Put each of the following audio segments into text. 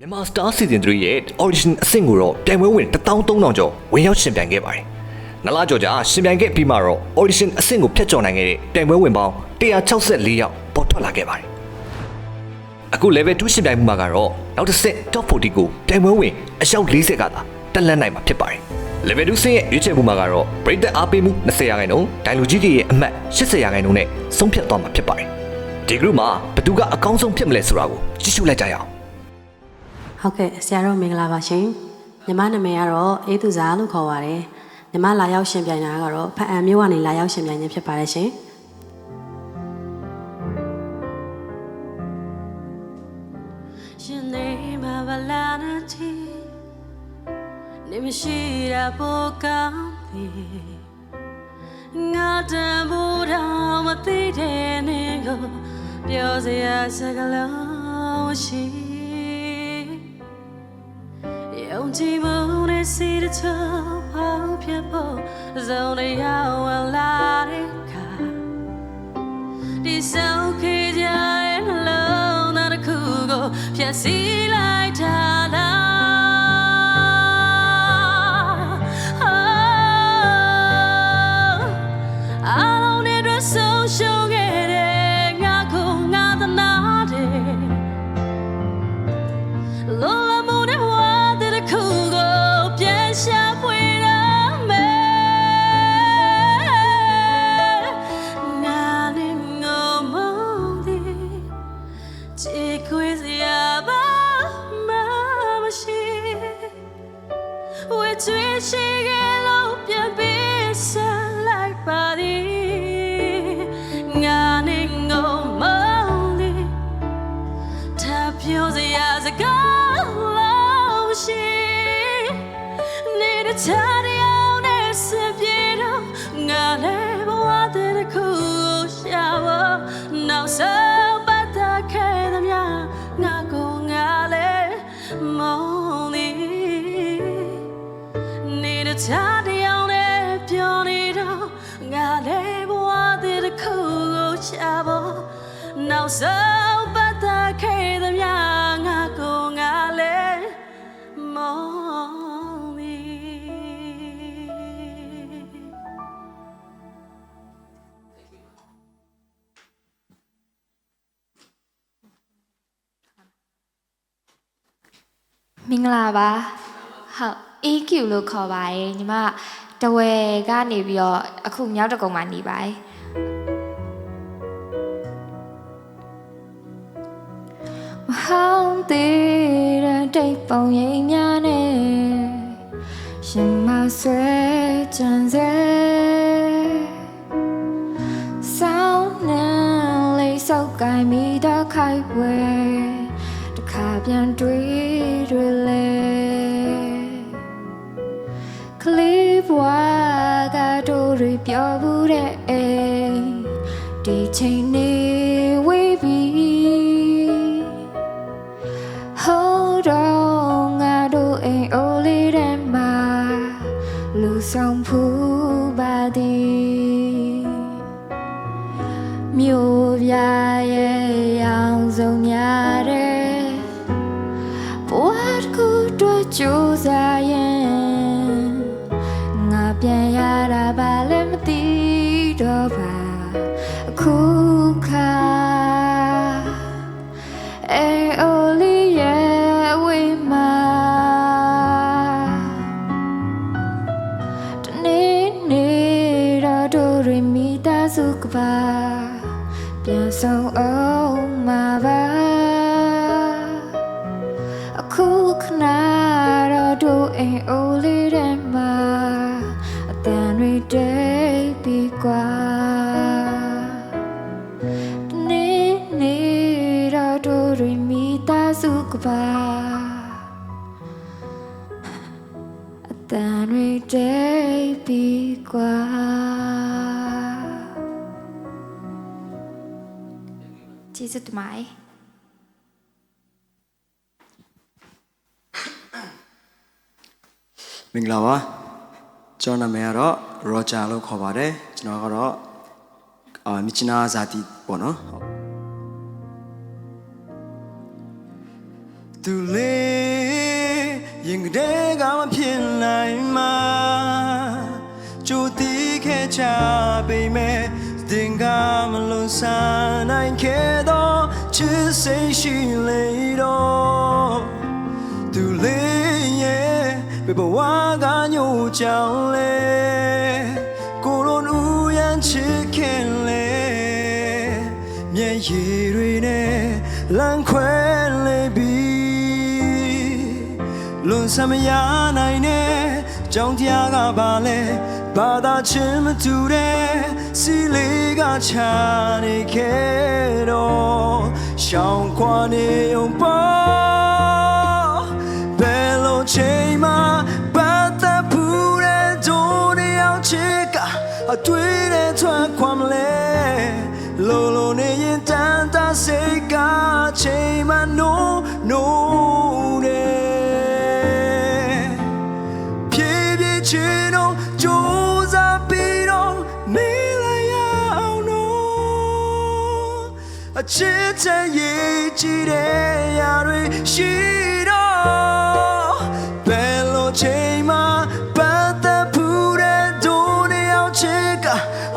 မြန်မာ Star Season 3ရဲ့ audition အဆင့်ကိုတော့ပြိုင်ပွဲဝင်13000ကျော်ဝင်ရောက်ရှင်ပြိုင်ခဲ့ပါတယ်။နလားကျော်ကြာရှင်ပြိုင်ခဲ့ပြီးမှတော့ audition အဆင့်ကိုဖျက်ကျော်နိုင်ခဲ့တဲ့ပြိုင်ပွဲဝင်ပေါင်း164ယောက်ပေါ်ထွက်လာခဲ့ပါတယ်။အခု level 2ရှင်ပြိုင်မှုမှာကတော့နောက်တစ်ဆင့် top 40ကိုပြိုင်ပွဲဝင်အယောက်40ကသာတက်လှမ်းနိုင်မှာဖြစ်ပါတယ်။ level 2ဆင့်ရဲ့ရွေးချယ်မှုမှာကတော့ပရိသတ်အားပေးမှု20ရာခိုင်နှုန်းဒိုင်လူကြီးတွေရဲ့အမှတ်80ရာခိုင်နှုန်းနဲ့ဆုံးဖြတ်သွားမှာဖြစ်ပါတယ်။ဒီ group မှာဘယ်သူကအကောင်းဆုံးဖြစ်မလဲဆိုတာကိုကြည့်ရှုလိုက်ကြရအောင် ဟုတ်ကဲ့ဆရာတော်မင်္ဂလာပါရှင်ညီမနာမည်ကတော့အေးသူဇာလို့ခေါ်ပါတယ်ညီမလာရောက်ရှင်ပြိုင်တာကတော့ဖအံမြို့ကနေလာရောက်ရှင်ပြိုင်ခြင်းဖြစ်ပါတယ်ရှင်ရှင်နေမှာဗလာနာတီနေမရှိတာပိုကောင်းပြီငါတံမိုးတော်မသိတဲ့နေကိုပြောစရာစကားလုံးရှိ ယုံကြည်မှုနဲ့စီတချောပေါင်းပြဖို့ဇုံရရောက်ဝလာတဲ့ခါဒီဆုံးခေကြရဲ့နှလုံးသားတစ် ချွေ နောက်ဆုံးပတ်သက်ခဲ့သမျှငါကိုငါလဲမောင်းသည်မင်္ဂလာပါဟုတ် EQ လို့ခေါ်ပါတယ်ညီမတဝဲကနေပြီးတော့အခုမြောက်တကုံမှာနေပါတယ် သေးတဲ့တိတ်ပုံရိပ်များနဲ့ရှင်မဆွဲကြံစေဆောင်းနှံလေးစောက်ကိုင်းမိတော့ခိုက်ဝဲတခါပြန်တွေ့တွေ့လေကလေးဘွားကတို့တွေပြောဘူး ကျေးဇူးတင်ပါတယ်မင်္ဂလာပါကျွန်တော်နာမည်ကတော့ Roger လို့ခေါ်ပါတယ်ကျွန်တော်ကတော့အာမြချနာဇာတိပေါ့နော်ဟုတ်သူလေးရင်ကတဲ့ကမဖြစ်နိုင်မှာကြိုတီးခဲ့ချပေမဲ့တင်က မလွန်ဆန်နိုင်ခဲ့တော့ချစ်စိတ်ရှိလေတော့သူလေးရဲ့ဘယ်ဘဝကညို့ကြောင်လဲကိုရိုနူရန်ချစ်ခင်လဲမျက်ရည်တွေနဲ့လမ်းခွဲလေပြီလွန်ဆမရနိုင်နဲ့ကြောင်းတရားကပါလဲဘာသာချင်းမတူတဲ့ စီလေးကချနေခဲ့တော့ရှောင်းခွာနေအောင်ပါဘယ်လိုချိန်မှပတ်သက်ဘူးတဲ့ဒိုးတယောက်ချစ်ကအတွေ့တဲ့ထွက်ခွာမလဲလိုလိုနေရင်တန်တာစိတ်ကချိန်မှ no no ချစ်ချင်ရေးကြည့်တဲ့ຢာတွေရှိတော့ဘယ်လိုချိန်မှပတ်သက်ဘူးတဲ့ဒိုးနေအောင်ချစ်က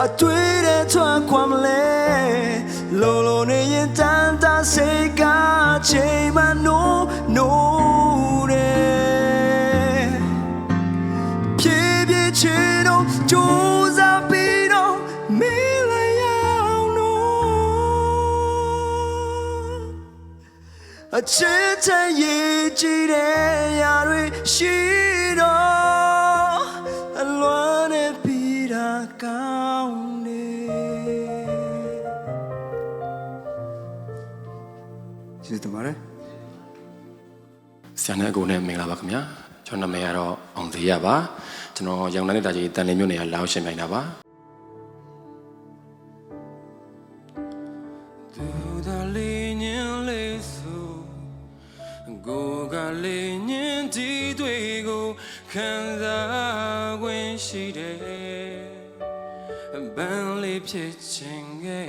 အတွေ့တဲ့ထွက်ခွာမလဲလိုလိုနေရင်တန်တာစိတ်ကချိန်မှ no no အချစ်ချင်ရေးကြည့်တဲ့ຢာတွေရှိတော့အလွမ်းနဲ့ပြီးတာကောင်းတယ်ကျေးဇူးတင်ပါတယ်ဆရာနဲ့အကိုနဲ့မင်္ဂလာပါခင်ဗျာကျွန်တော်နာမည်ကတော့အောင်သေးရပါကျွန်တော်ရောင်တန်းနေတာကြီးတန်လင်းမြို့နယ်ကလောင်းရှင်ပြိုင်တာပါ န်းလေးဖြစ်ချင်ခဲ့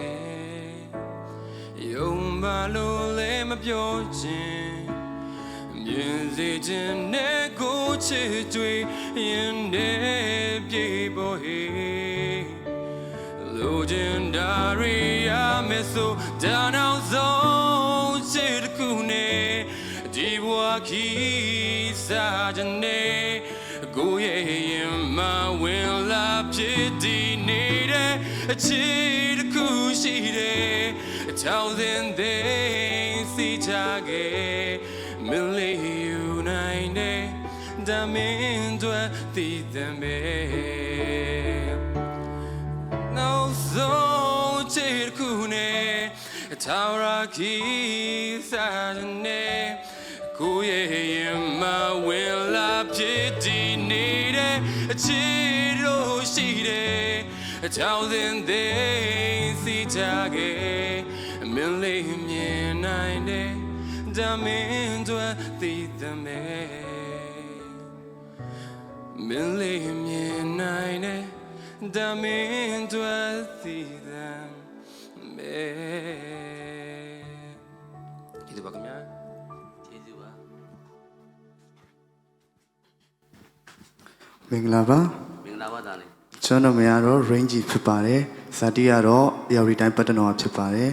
ယုံပါလို့လည်းမပြောချင်မြင်စေခြင်းနဲ့ကိုချစ်တွေ့ရင်နဲ့ပြေပေါ်ဟေလိုချင်ဒါရီယာမေဆိုဒါနောက်ဆုံးချစ်တစ်ခုနဲ့ဒီဘဝခီးစားခြင်းနဲ့ကိုရဲ့ရင်မဝင်လာဖြစ်ဒီနေတဲ့ အချစ်တစ်ခုရှိတယ်အထောင်စင်သိစီချခဲ့ Millie United ဒါမင်းတို့တည်တယ်ပဲနောက်ဆုံးချစ်ခုနဲ့ထာဝရခီးစားနဲ့ကိုရဲ့ရင်မဝင်လာဖြစ်ဒီနေတဲ့အချစ်တို့ရှိတယ် အချောင်းစင်သိစီချခဲ့မင်းလေးမြင်နိုင်တယ်ဒါမင်းတို့တည်တယ်မဲမင်းလေးမြင်နိုင်တယ်ဒါမင်းတို့တည်တယ်မဲဒီတော့ပါခင်ဗျာကျေးဇူးပါမင်္ဂလာပါမင်္ဂလာပါသားလေး ကျွန်တော်နာမည်ကတော့ Range ဖြစ်ပါတယ်ဇာတိကတော့ရော်ရီတိုင်းပတ်တနော်ဖြစ်ပါတယ်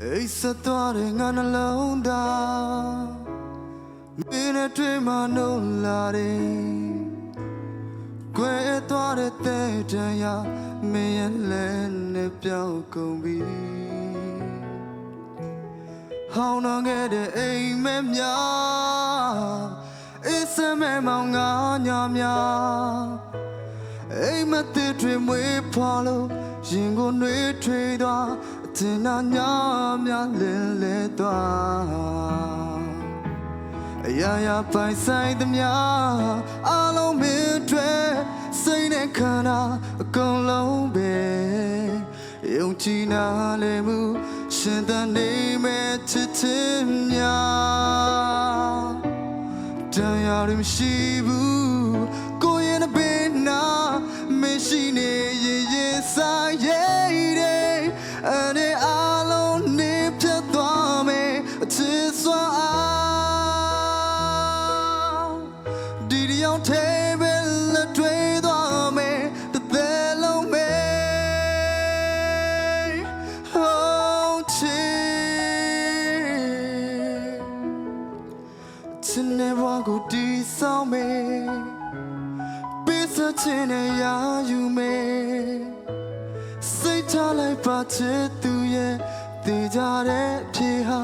အိတ်ဆက်သွားတဲ့ငါနှလုံးသားမင်းနဲ့တွေ့မှနှုတ်လာတယ်ကွယ်သွားတဲ့တဲ့တန်ရာမင်းရဲ့လက်နဲ့ပြောင်းကုန်ပြီ ဟောင်းတော့ခဲ့တဲ့အိမ်မက်များအစ်စမဲမောင်ငါညာများအိမ်မက်တဲ့တွေမွေးဖွာလို့ရင်ကိုနှွေးထွေးသွားအထင်နာညာများလင်းလဲသွားအရာရာပိုင်ဆိုင်သမျှအလုံးမင်းတွေစိတ်နဲ့ခန္ဓာအကုန်လုံးပဲယုံကြည်နာလေမှု ရှင်သန်နေမဲ့ချစ်ချင်းများတရားရမရှိဘူးကိုယ်ရဲ့ဘေးနာမရှိနေရင်ရင်ဆိုင်ရဲ့ စချင်တဲ့ရာယူမယ်စိတ်ချလိုက်ပါချစ်သူရဲ့တည်ကြတဲ့ဖြေဟာ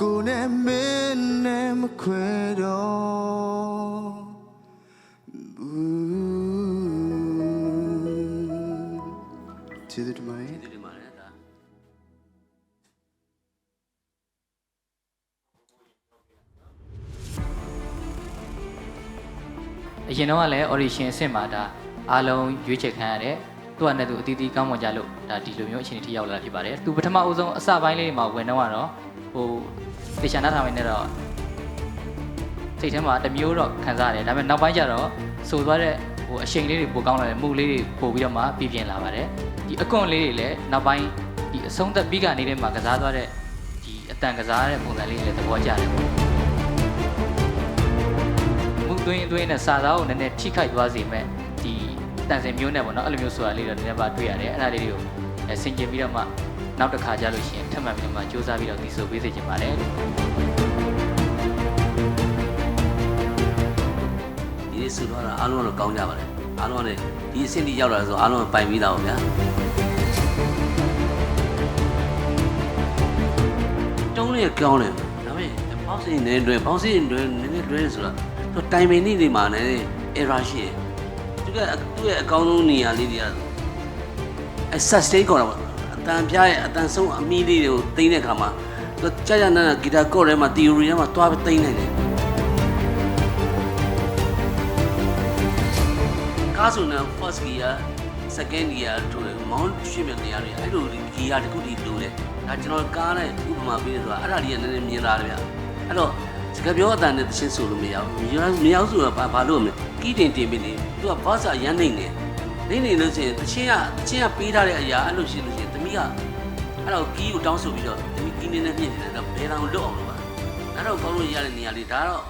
ကိုယ်နဲ့မင်းနဲ့မခွဲတော့ဘူးချစ်တယ်မရဲ့ဒီမှာလည်းဒါအရင်တော့ကလည်း audition အဆင့်မှာဒါ အားလုံးရွေးချယ်ခံရတယ်သူကနဲ့သူအတီးတီးကောင်းမွန်ကြလို့ဒါဒီလိုမျိုးအခြေအနေထိရောက်လာတာဖြစ်ပါတယ်သူပထမအဦးဆုံးအစပိုင်းလေးတွေမှာဝင်တော့ကတော့ဟိုတေချာနာထားမယ်နဲ့တော့စိတ်ထဲမှာတစ်မျိုးတော့ခံစားရတယ်ဒါပေမဲ့နောက်ပိုင်းကျတော့စိုးသွားတဲ့ဟိုအချိန်လေးတွေပိုကောင်းလာတယ်မှုလေးတွေပိုပြီးတော့မှပြပြင်လာပါတယ်ဒီအကွန်လေးတွေလည်းနောက်ပိုင်းဒီအဆုံးသက်ပြီးကနေထဲမှာကစားသွားတဲ့ဒီအတန်ကစားတဲ့ပုံစံလေးတွေလည်းသဘောကျတယ်ပေါ့မှုသွင်းအသွင်းနဲ့စာသားကိုနည်းနည်းထိခိုက်သွားစေမဲ့ဒီ တန်စင်မျိုးနဲ့ပေါ့နော်အဲ့လိုမျိုးဆိုတာလေးတော့နည်းနည်းပါတွေ့ရတယ်အဲ့ဒါလေးတွေကိုအဲဆင်ကျင်ပြီးတော့မှနောက်တစ်ခါကြာလို့ရှိရင်ထပ်မံပြီးတော့မှစူးစမ်းပြီးတော့ဒီဆိုပေးစေချင်ပါတယ်လို့ဒီနေ့ဆူတော့အားလုံးကတော့ကောင်းကြပါလေအားလုံးကလည်းဒီအဆင့်ထိရောက်လာဆိုအားလုံးကပိုင်ပြီးသားပါဗျာတုံးလေးကောင်းတယ်ဒါပေမဲ့ပေါင်းစင်းနေတွင်ပေါင်းစင်းတွင်နည်းနည်းတွင်ဆိုတာသူတိုင်ပင်နေနေမှာလည်း error ရှိတယ် သူကသူ့ရဲ့အကောင်းဆုံးနေရာလေးတွေကအဲ sustain ကောတာပေါ့အတန်ပြားရဲ့အတန်ဆုံးအမီးလေးတွေကိုသိမ်းတဲ့အခါမှာသူကြာကြာနာနာဂီတာကော့ထဲမှာ theory ထဲမှာတွားပြီးသိမ်းနိုင်တယ်ကားဆိုနေ first gear second gear တို့မောင်းရှိမြနေရတယ်အဲ့လို gear တခုတည်းလိုတယ်ဒါကျွန်တော်ကားနဲ့ဥပမာပေးတယ်ဆိုတာအဲ့ဒါကြီးကနည်းနည်းမြင်လာတယ်ဗျအဲ့တော့စ ကားပြောအတန်နဲ့တချင်းဆိုလို့မရဘူးမရမရဘူးဆိုတာဘာဘာလို့မလဲကီးတင်တင်ပြီးနေသူကဘာသာရမ်းနေနေနေနေလို့ရှိရင်တချင်းကတချင်းကပေးထားတဲ့အရာအဲ့လိုရှိလို့ရှိရင်သမီးကအဲ့တော့ကီးကိုတောင်းဆိုပြီးတော့သမီးကီးနေနေပြည့်နေတယ်တော့ဘယ်တောင်လွတ်အောင်လို့ပါအဲ့တော့ကောင်းလို့ရတဲ့နေရာလေးဒါတော့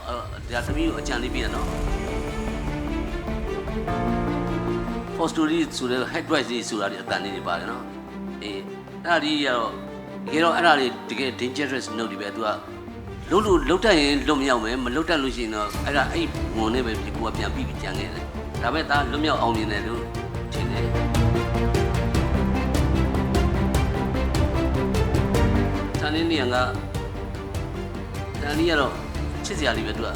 ဒါသမီးကိုအကြံလေးပြရနော် for story ဆိုတဲ့ head voice တွေဆိုတာဒီအတန်လေးတွေပါတယ်နော်အေးအဲ့ဒါဒီကတော့တကယ်တော့အဲ့ဒါတွေတကယ် dangerous note တွေပဲသူက လုံးလို့လုံးတက်ရင်လွတ်မြောက်မယ်မလွတ်တက်လို့ရှိရင်တော့အဲ့ဒါအဲ့ဝန်နဲ့ပဲကိုကပြန်ပြီးကြံခဲ့တယ်ဒါပေမဲ့ဒါလွတ်မြောက်အောင်မြင်တယ်လို့ထင်တယ်တန်လေးနေကတန်လေးကတော့ချစ်စရာလေးပဲသူက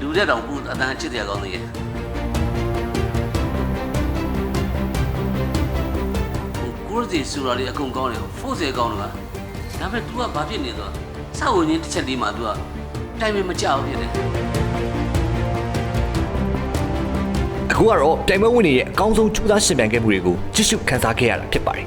လူတဲ့တောင်ပူအတန်ချစ်စရာကောင်းသေးရဲ့ကိုရစီစူရာလေးအကုန်ကောင်းတယ်ဖို့စေကောင်းတယ်ကဒါပေမဲ့ तू ကဘာဖြစ်နေတော့ စောက်ဝင်ချင်းတစ်ချက်လေးမှာ तू ကတိုင်ပင်မကြောက်ဖြစ်တယ်အခုကတော့တိုင်ပွဲဝင်တွေရဲ့အကောင်းဆုံးကြိုးစားရှင်ပြိုင်ခဲ့မှုတွေကိုကြည့်ရှုခန်းစားခဲ့ရတာဖြစ်ပါတယ်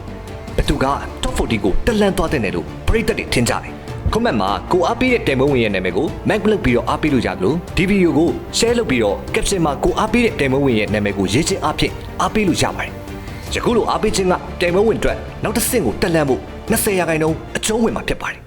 ဘသူက top 40ကိုတက်လန့်သွားတဲ့နယ်လို့ပရိသတ်တွေထင်ကြတယ်ကွန်မန့်မှာကိုအားပေးတဲ့တိုင်ပွဲဝင်ရဲ့နာမည်ကို mag လုပ်ပြီးတော့အားပေးလို့ကြသလိုဒီဗီဒီယိုကို share လုပ်ပြီးတော့ caption မှာကိုအားပေးတဲ့တိုင်ပွဲဝင်ရဲ့နာမည်ကိုရေးချင်းအားဖြင့်အားပေးလို့ရပါတယ်ယခုလိုအားပေးခြင်းကတိုင်ပွဲဝင်အတွက်နောက်တစ်ဆင့်ကိုတက်လန့်ဖို့20ရာခိုင်နှုန်းအကျုံးဝင်မှာဖြစ်ပါတယ်